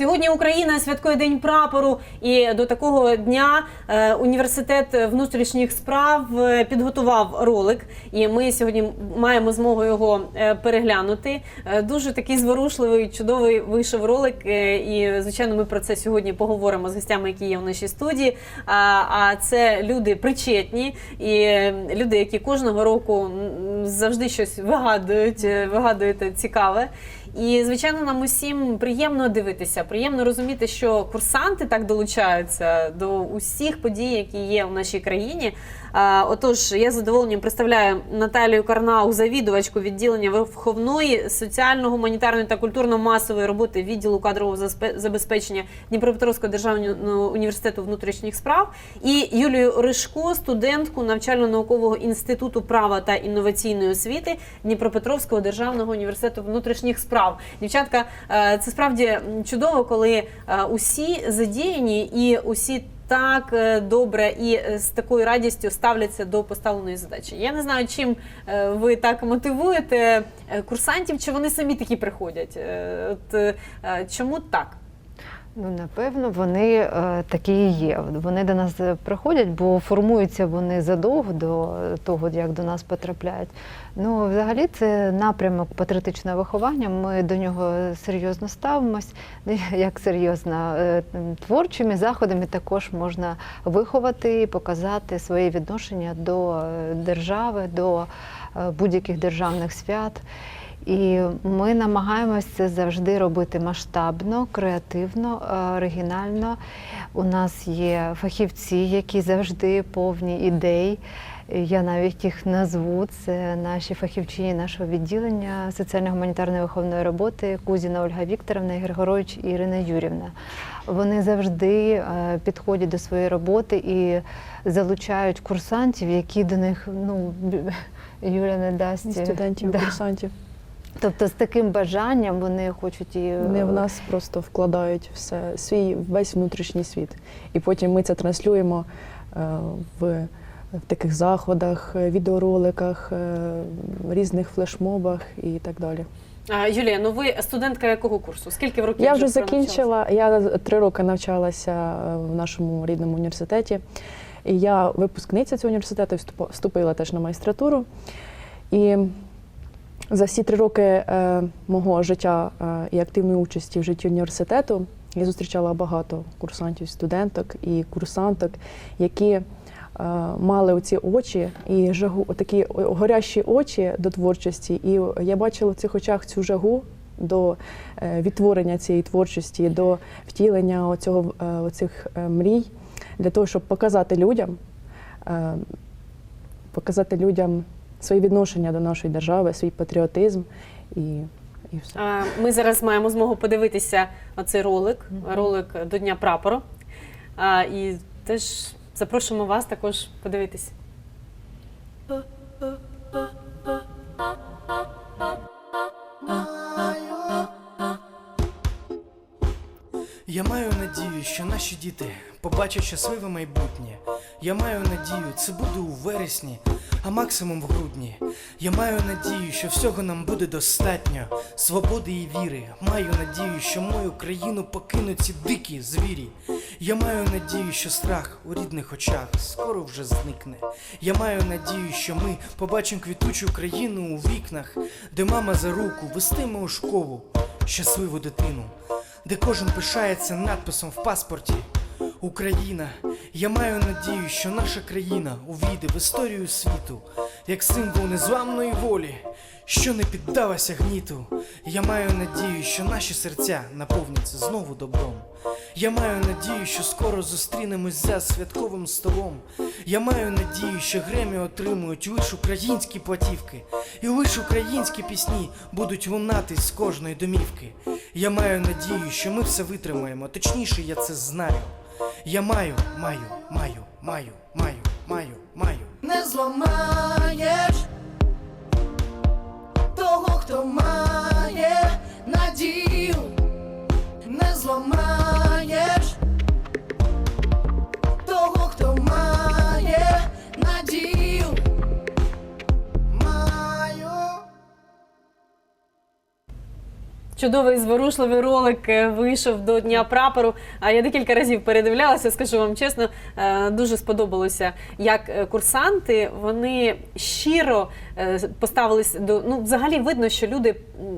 Сьогодні Україна святкує День прапору, і до такого дня е, університет внутрішніх справ е, підготував ролик. І ми сьогодні маємо змогу його е, переглянути. Дуже такий зворушливий, чудовий вийшов ролик. І звичайно, ми про це сьогодні поговоримо з гостями, які є в нашій студії. А, це люди причетні і люди, які кожного року завжди щось вигадують, е, вигадують цікаве. І звичайно, нам усім приємно дивитися, приємно розуміти, що курсанти так долучаються до усіх подій, які є в нашій країні. Отож, я з задоволенням представляю Наталію Карнау, завідувачку відділення Верховної соціально-гуманітарної та культурно-масової роботи відділу кадрового забезпечення Дніпропетровського державного університету внутрішніх справ, і Юлію Ришко, студентку навчально-наукового інституту права та інноваційної освіти Дніпропетровського державного університету внутрішніх справ. Дівчатка, е, це справді чудово, коли е, усі задіяні і усі. Так е, добре і з такою радістю ставляться до поставленої задачі. Я не знаю, чим ви так мотивуєте курсантів, чи вони самі такі приходять. От чому так? Ну, напевно, вони е, такі і є. Вони до нас е, приходять, бо формуються вони задовго до того, як до нас потрапляють. Ну, взагалі, це напрямок патріотичного виховання. Ми до нього серйозно ставимось. Як серйозно Е, творчими заходами також можна виховати і показати своє відношення до е, держави, до будь-яких державних свят. І ми намагаємося це завжди робити масштабно, креативно, е, оригінально. У нас є фахівці, які завжди повні ідей. Я навіть їх назву. Це наші фахівчині нашого відділення соціально-гуманітарної виховної роботи Кузіна Ольга Вікторовна і Григорович Ірина Юрівна. Вони завжди е, підходять до своєї роботи і залучають курсантів, які до них ну Юля не дасть студентів, Да. курсантів. Тобто з таким бажанням вони хочуть і Вони в нас просто вкладають все, свій весь внутрішній світ. І потім ми це транслюємо е, в, в таких заходах, е, відеороликах, е, різних флешмобах і так далі. Юлія, ну ви студентка якого курсу? Скільки в років Я вже закінчила. Я три роки навчалася е, в нашому рідному університеті. І я випускниця цього університету, вступила теж на магістратуру. І за всі три роки е, мого життя е, і активної участі в житті університету я зустрічала багато курсантів, студенток і курсанток, які е, мали оці очі і жагу, такі горящі очі до творчості. І я бачила в цих очах цю жагу до е, відтворення цієї творчості, до втілення оцього, е, оцих е, мрій для того, щоб показати людям, е, показати людям своє відношення до нашої держави, свій патріотизм і, і все. А, Ми зараз маємо змогу подивитися оцей ролик, ролик до Дня прапору. А, І теж запрошуємо вас також подивитися. Я маю надію, що наші діти побачать щасливе майбутнє. Я маю надію, це буде у вересні, а максимум в грудні. Я маю надію, що всього нам буде достатньо. Свободи і віри. Маю надію, що мою країну покинуть ці дикі звірі. Я маю надію, що страх у рідних очах скоро вже зникне. Я маю надію, що ми побачимо квітучу країну у вікнах, де мама за руку вестиме у школу щасливу дитину де кожен пишається надписом в паспорті. Україна, я маю надію, що наша країна увійде в історію світу, як символ незламної волі, що не піддалася гніту. Я маю надію, що наші серця наповняться знову добром. Я маю надію, що скоро зустрінемось за святковим столом. Я маю надію, що Гремі отримують лише українські платівки, і лише українські пісні будуть лунати з кожної домівки. Я маю надію, що ми все витримаємо, точніше, я це знаю. Я маю, маю, маю, маю, маю, маю, маю. не зламаєш того, хто має чудовий зворушливий ролик е, вийшов до Дня прапору. А я декілька разів передивлялася, скажу вам чесно, е, дуже сподобалося, як е, курсанти вони щиро поставились до ну, взагалі видно, що люди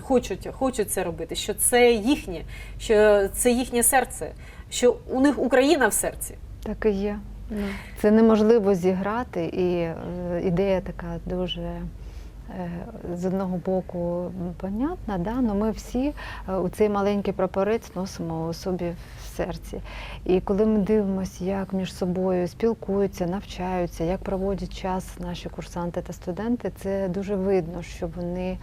хочуть, хочуть це робити, що це їхнє, що це їхнє серце, що у них Україна в серці. Так і є. Ну, Це неможливо зіграти, і ідея така дуже. Е, З одного боку, понятна, да? але ми всі е, у цей маленький прапорець носимо у собі в серці. І коли ми дивимося, як між собою спілкуються, навчаються, як проводять час наші курсанти та студенти, це дуже видно, що вони,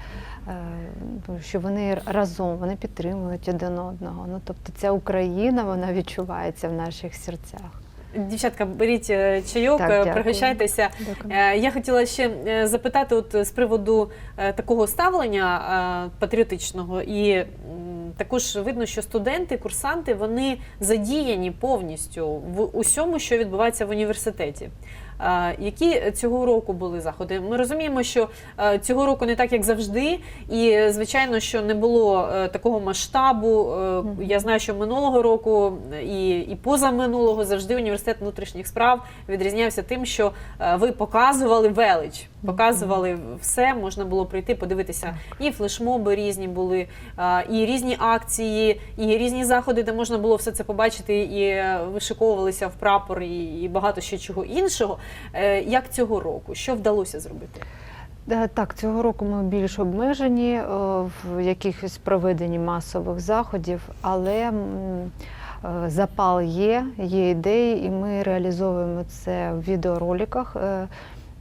е, що вони разом, вони підтримують один одного. Ну, тобто ця Україна вона відчувається в наших серцях. Дівчатка, беріть е, чайок, Так, е, пригощайтеся. Дякую. Е, Я хотіла ще запитати, от з приводу такого ставлення патріотичного, і також видно, що студенти, курсанти вони задіяні повністю в усьому, що відбувається в університеті. Які цього року були заходи? Ми розуміємо, що е, цього року не так, як завжди, і звичайно, що не було е, такого масштабу. Е, Я знаю, що минулого року і, і позаминулого завжди університет внутрішніх справ відрізнявся тим, що ви показували велич, показували все. Можна було прийти, подивитися. І флешмоби різні були, і різні акції, і різні заходи, де можна було все це побачити, і вишиковувалися в прапор, і багато ще чого іншого. Е, Як цього року? Що вдалося зробити? Е, Так, цього року ми більш обмежені е, в якихось проведенні масових заходів, але запал є, є ідеї, і ми реалізовуємо це в відеороликах.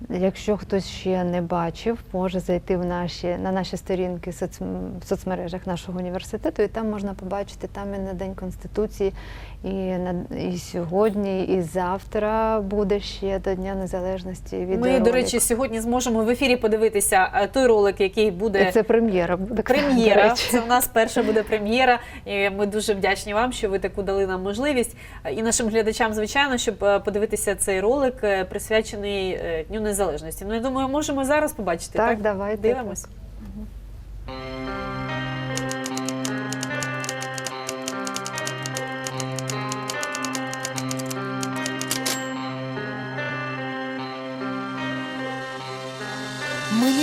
Якщо хтось ще не бачив, може зайти в наші, на наші сторінки в соцмережах нашого університету, і там можна побачити там і на День Конституції, і, на, і сьогодні, і завтра буде ще до Дня Незалежності. Ми, до речі, сьогодні зможемо в ефірі подивитися е, той ролик, який буде. Це прем'єра буде. Прем'єра. Це у нас перша буде прем'єра. І ми дуже вдячні вам, що ви таку дали нам можливість. І нашим глядачам, звичайно, щоб е, подивитися цей ролик, е, присвячений е, Дню Незалежності. Ну, я думаю, можемо зараз побачити. Так, Так, давайте, Дивимось. так.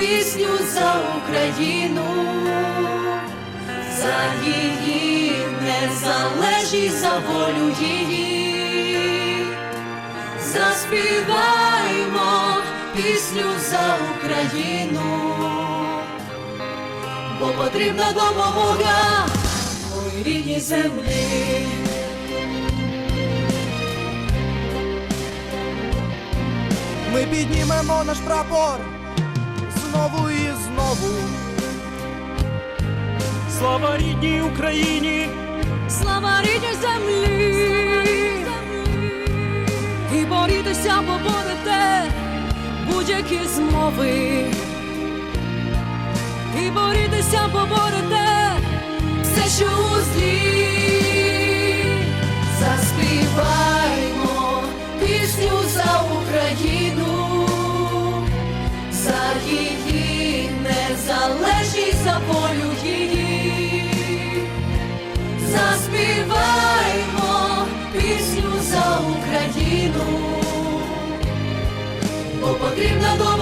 пісню за Україну, за її незалежність, за волю її. Заспіваємо пісню за Україну, бо потрібна допомога моїй рідній землі. Ми піднімемо наш прапор знову і знову. Слава рідній Україні, Слава рідній землі, і борітися поборете будь-які змови, і борітися поборете все, що у злі. Заспіваймо пісню за Україну, її незалежність, за волю її. Заспіваймо пісню за Україну, бо потрібна допомога.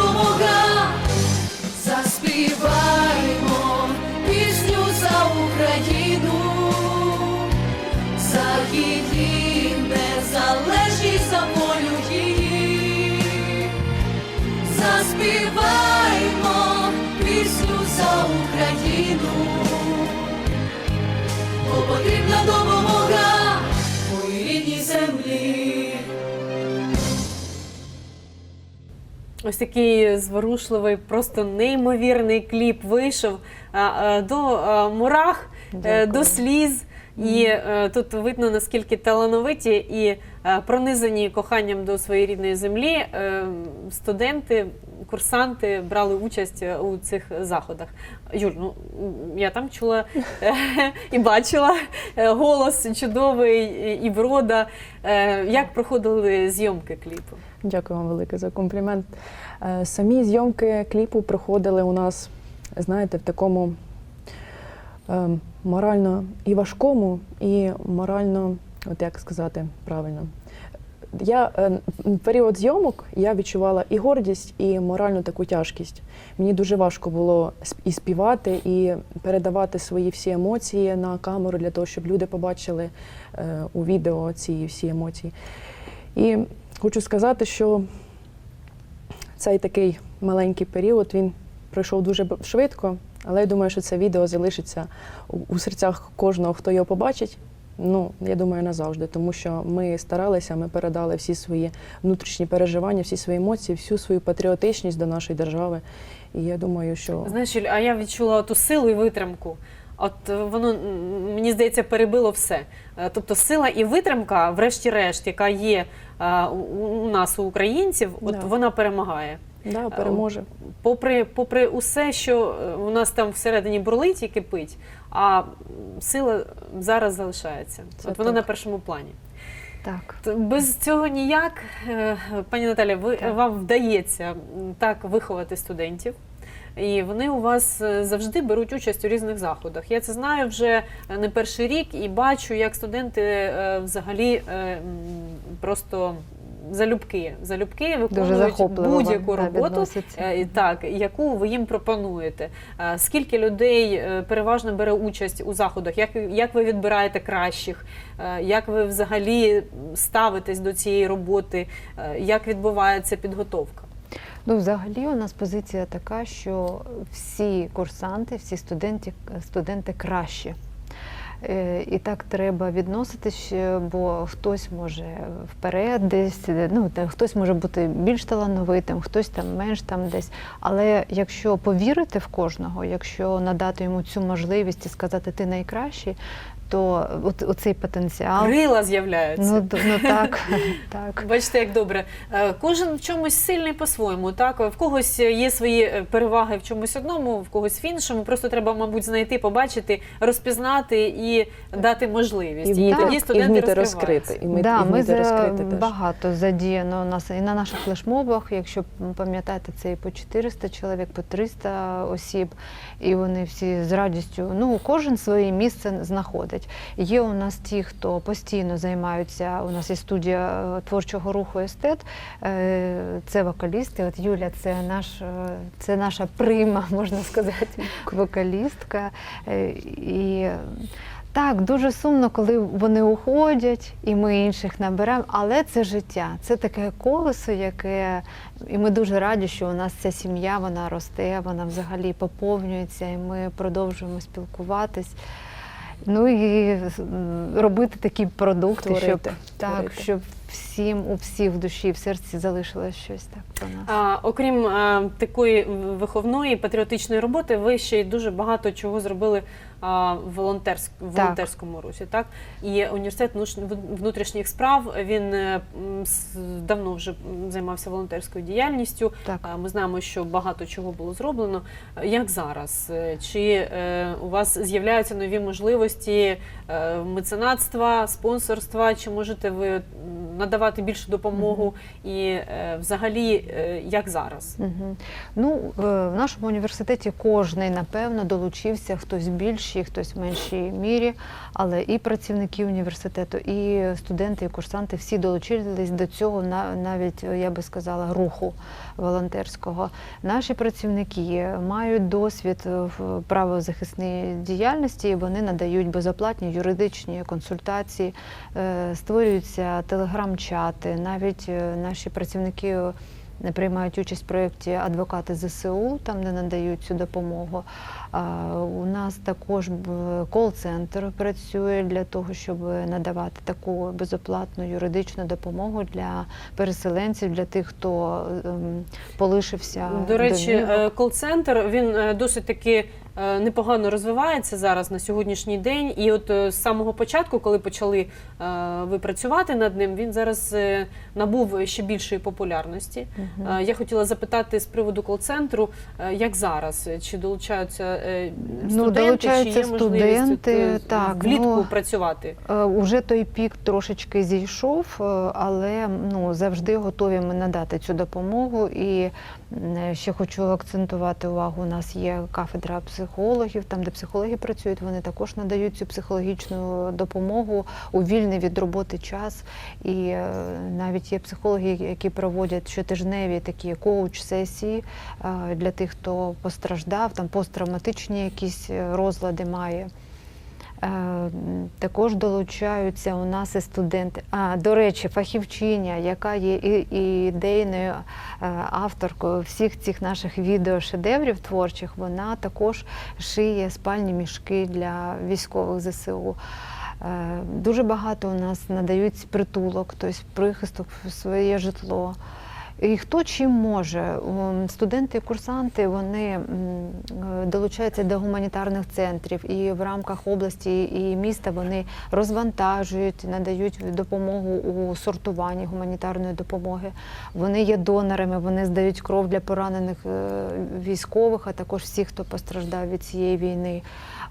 Ось такий зворушливий, просто неймовірний кліп вийшов а, до а, мурах, е, Дякую. до сліз. І е, тут видно наскільки талановиті і е, пронизані коханням до своєї рідної землі. Е, студенти, курсанти брали участь е, у цих заходах. Юль, ну я там чула е, і бачила е, голос чудовий і- врода. Як проходили зйомки кліпу? Дякую вам велике за комплімент. Самі зйомки кліпу проходили у нас, знаєте, в такому морально і важкому, і морально, от як сказати правильно. Я е, в період зйомок я відчувала і гордість, і моральну таку тяжкість. Мені дуже важко було і співати, і передавати свої всі емоції на камеру для того, щоб люди побачили е, у відео ці всі емоції. І хочу сказати, що цей такий маленький період він пройшов дуже швидко, але я думаю, що це відео залишиться у серцях кожного, хто його побачить. Ну, я думаю, назавжди, тому що ми старалися, ми передали всі свої внутрішні переживання, всі свої емоції, всю свою патріотичність до нашої держави. І я думаю, що Знаєш, Юль, а я відчула ту силу і витримку. От е, воно мені здається перебило все. Е, Тобто сила і витримка, врешті-решт, яка є е, у у нас, у українців, от Да. вона перемагає. Да, переможе. Попри, попри усе, що е, у нас там всередині бурлить і кипить, а сила зараз залишається. Це От вона так. на першому плані. Так. Без цього ніяк, Е, пані ви Так. вам вдається так виховати студентів. І вони у вас е, завжди беруть участь у різних заходах. Я це знаю вже е, не перший рік і бачу, як студенти е, взагалі е, просто залюбки, залюбки виконують будь-яку роботу, е, так, яку ви їм пропонуєте. Е, Скільки людей е, переважно бере участь у заходах? Як, як ви відбираєте кращих? Як ви взагалі ставитесь до цієї роботи? Як відбувається підготовка? Ну, взагалі, у нас позиція така, що всі курсанти, всі студенти, студенти кращі. Е, І так треба відноситись, е, бо хтось може вперед десь, е, ну та хтось може бути більш талановитим, хтось там менш там десь. Але якщо повірити в кожного, якщо надати йому цю можливість і сказати ти найкращий, то от, оцей потенціал. Крила з'являються. Ну, ну так, так. Бачите, як добре. Е, Кожен в чомусь сильний по-своєму. Так в когось є свої е, переваги в чомусь одному, в когось в іншому. Просто треба, мабуть, знайти, побачити, розпізнати і дати можливість. І вміти, тоді і студенти вміти розкрити. І ми, да, і ми за розкрити теж. багато задіяно у нас і на наших флешмобах, якщо пам'ятаєте, це і по 400 чоловік, по 300 осіб, і вони всі з радістю. Ну, кожен своє місце знаходить. Є у нас ті, хто постійно займаються. У нас є студія е, творчого руху естет. Е, Це вокалісти. От Юля, це наш, е, це наша прима, можна сказати, вокалістка. І так, дуже сумно, коли вони уходять, і ми інших наберемо. Але це життя, це таке колесо, яке і ми дуже раді, що у нас ця сім'я вона росте, вона взагалі поповнюється, і ми продовжуємо спілкуватись. Ну і робити такі продукти, щоб Творити, так, творити. щоб всім у всіх в душі, в серці залишилось щось так про нас. А, окрім а, такої виховної патріотичної роботи, ви ще й дуже багато чого зробили волонтерськ, волонтерському русі. Так і університет внутрішніх справ він е, давно вже займався волонтерською діяльністю. Так. Ми знаємо, що багато чого було зроблено. Як зараз? Е, Чи е, у вас з'являються нові можливості меценатства, спонсорства? Чи можете ви надавати більшу допомогу? І е, взагалі, як зараз? Угу. Ну, в нашому університеті кожний, напевно, долучився, хтось в більшій, хтось в меншій мірі, але і працівники університету, і студенти, і курсанти всі долучились до цього, на- навіть, е, я би сказала, руху волонтерського. Наші працівники мають досвід е, в правозахисній діяльності, вони надають безоплатні юридичні консультації, е, створюються телеграм-чати, навіть наші працівники приймають участь в проєкті адвокати ЗСУ, там де надають цю допомогу. У нас також кол-центр працює для того, щоб надавати таку безоплатну юридичну допомогу для переселенців, для тих, хто ем, полишився До речі, е, кол-центр він е, досить таки е, непогано розвивається зараз на сьогоднішній день. І от е, з самого початку, коли почали е, ви працювати над ним, він зараз е, набув ще більшої популярності. Е, Я хотіла запитати з приводу кол-центру, е, як зараз? Чи долучаються е, Ну, студенти, долучаються чи є можливість студенти, от, е, так, влітку ну, працювати? Е, Уже той пік трошечки зійшов, е, але ну завжди готові ми надати цю допомогу. І ще хочу акцентувати увагу. У нас є кафедра психологів, там де психологи працюють, вони також надають цю психологічну допомогу у вільний від роботи час. І е, навіть є психологи, які проводять щотижневі такі коуч-сесії е, для тих, хто постраждав, там посттравматичні якісь е, розлади має. Е, Також долучаються у нас і студенти. А, до речі, фахівчиня, яка є і, і ідейною е, авторкою всіх цих наших відеошедеврів творчих, вона також шиє спальні мішки для військових ЗСУ. Е, Дуже багато у нас надають притулок, тобто прихисток в своє житло. І хто чим може? Студенти, курсанти вони е, долучаються до гуманітарних центрів і в рамках області і міста вони розвантажують, надають допомогу у сортуванні гуманітарної допомоги. Вони є донорами, вони здають кров для поранених е, військових, а також всіх, хто постраждав від цієї війни.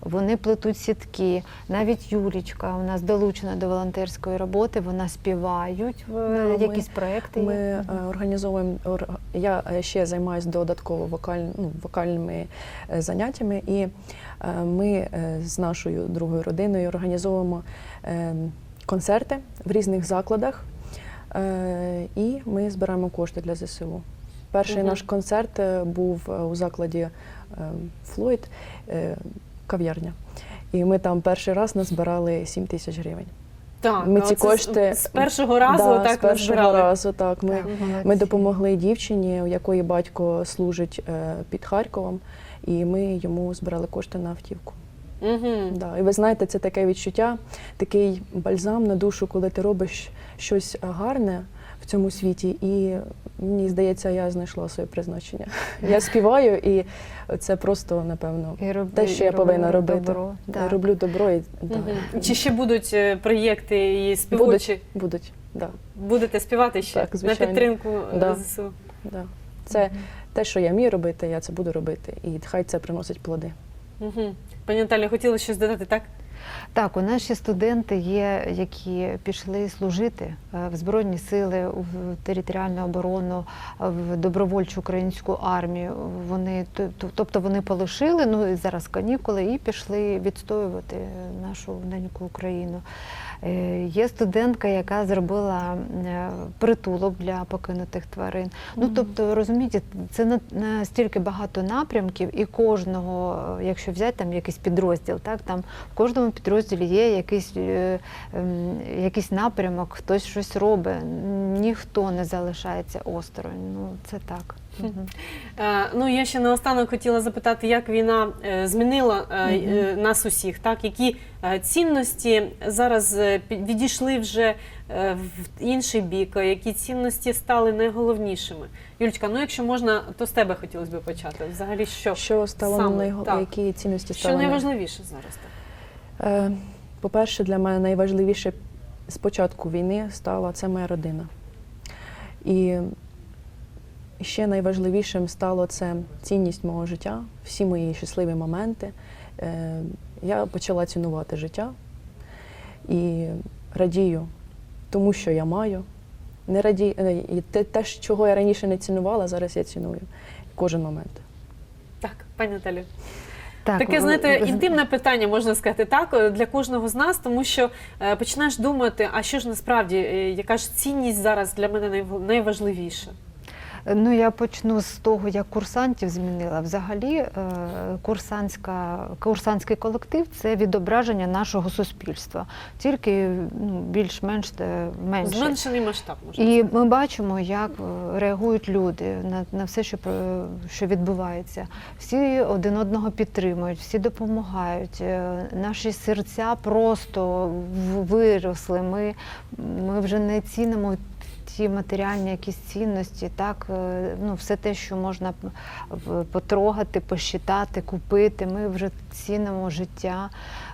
Вони плетуть сітки. Навіть Юлічка у нас долучена до волонтерської роботи. Вона співають в ми- якісь проекти. Ми є. е, організовуємо ор- я е, ще займаюся додатково вокаль, ну, вокальними е, заняттями, і ми з нашою другою родиною організовуємо концерти в різних закладах, і ми збираємо кошти для ЗСУ. Перший Мгм. наш концерт був у закладі Флойд, кав'ярня. І ми там перший раз назбирали 7 тисяч гривень. Так, ми ці кошти- з першого разу Да, так з першого назбирали. разу. Так, ми, Так, ми допомогли дівчині, у якої батько служить е, під Харковом, і ми йому збирали кошти на автівку. Угу. Да. І ви знаєте, це таке відчуття, такий бальзам на душу, коли ти робиш щось гарне в цьому світі, і мені здається, я знайшла своє призначення. Я співаю, і це просто, напевно, І роб- те, що я повинна робити. добро. Я роблю добро і да, Мгм. Чи ще будуть е, проєкти і співочі? будуть, будуть. Да, Будете співати ще Так, на підтримку е, Да. ЗСУ? да. Це те, що я вмію робити, я це буду робити. І хай це приносить плоди. Угу. Пані Наталі, хотіли щось додати, так? Так, у ще студенти є, які пішли служити е, в Збройні сили, в територіальну оборону, в добровольчу українську армію. Вони тобто вони полишили, ну і зараз канікули, і пішли відстоювати нашу неньку Україну. Е, Є студентка, яка зробила е, притулок для покинутих тварин. Ну тобто, розумієте, це на- настільки багато напрямків, і кожного, е, якщо взяти там якийсь підрозділ, так там в кожному підрозділі є якийсь, ем, якийсь напрямок, хтось щось робить. Ніхто не залишається осторонь. Ну це так. Е, ну, я ще наостанок хотіла запитати, як війна е, змінила е, нас усіх, так? Які цінності зараз відійшли вже в інший бік, які цінності стали найголовнішими? Юлічка, ну якщо можна, то з тебе хотілося б почати. Взагалі, що, Що стало Саме, найго... так. які цінності що стали най- найважливіше зараз? Так? По-перше, для мене найважливіше з початку війни стала це моя родина. І ще найважливішим стало це цінність мого життя, всі мої щасливі моменти. Е, Я почала цінувати життя і радію тому, що я маю. Не раді... е, те, те, чого я раніше не цінувала, зараз я ціную кожен момент. Так, пані Наталі. Так, Таке, знаєте, інтимне питання, можна сказати, так, е, для кожного з нас, тому що е, починаєш думати, а що ж насправді, е, яка ж цінність зараз для мене найв- найважливіша? Ну, я почну з того, як курсантів змінила. Взагалі, е, курсантська, курсантський колектив це відображення нашого суспільства, тільки ну, більш-менш е, менше. Зменшений масштаб, можна І ми бачимо, як е, реагують люди на, на все, що, що відбувається. Всі один одного підтримують, всі допомагають. Наші серця просто виросли. Ми, ми вже не цінимо ті матеріальні якісь цінності, так, е, ну, все те, що можна потрогати, посчитати, купити. Ми вже цінимо життя.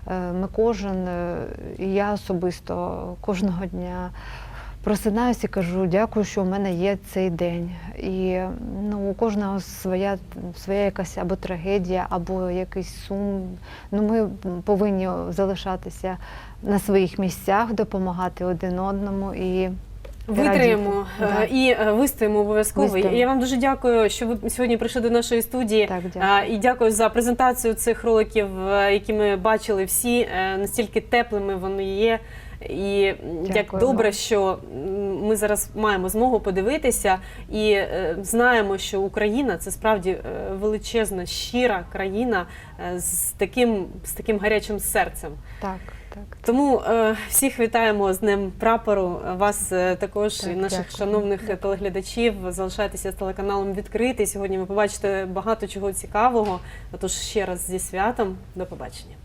Е, Ми кожен, е, і я особисто кожного дня просинаюся і кажу, дякую, що у мене є цей день. І ну, у кожного своя, своя якась або трагедія, або якийсь сум. Ну, ми повинні залишатися на своїх місцях, допомагати один одному і Витримаємо е, Да. і е, вистоїмо обов'язково. І Я вам дуже дякую, що ви сьогодні прийшли до нашої студії. Так, дякую. Е, І дякую за презентацію цих роликів, е, які ми бачили всі. Е, Настільки теплими вони є. І як добре, що ми зараз маємо змогу подивитися і е, знаємо, що Україна це справді е, величезна, щира країна е, з таким, з таким гарячим серцем. так, так. Тому е, всіх вітаємо з Днем прапору. Вас е, також Так, і наших дякую. шановних телеглядачів. Залишайтеся з телеканалом відкритий. Сьогодні ви побачите багато чого цікавого. Отож, ще раз зі святом. До побачення.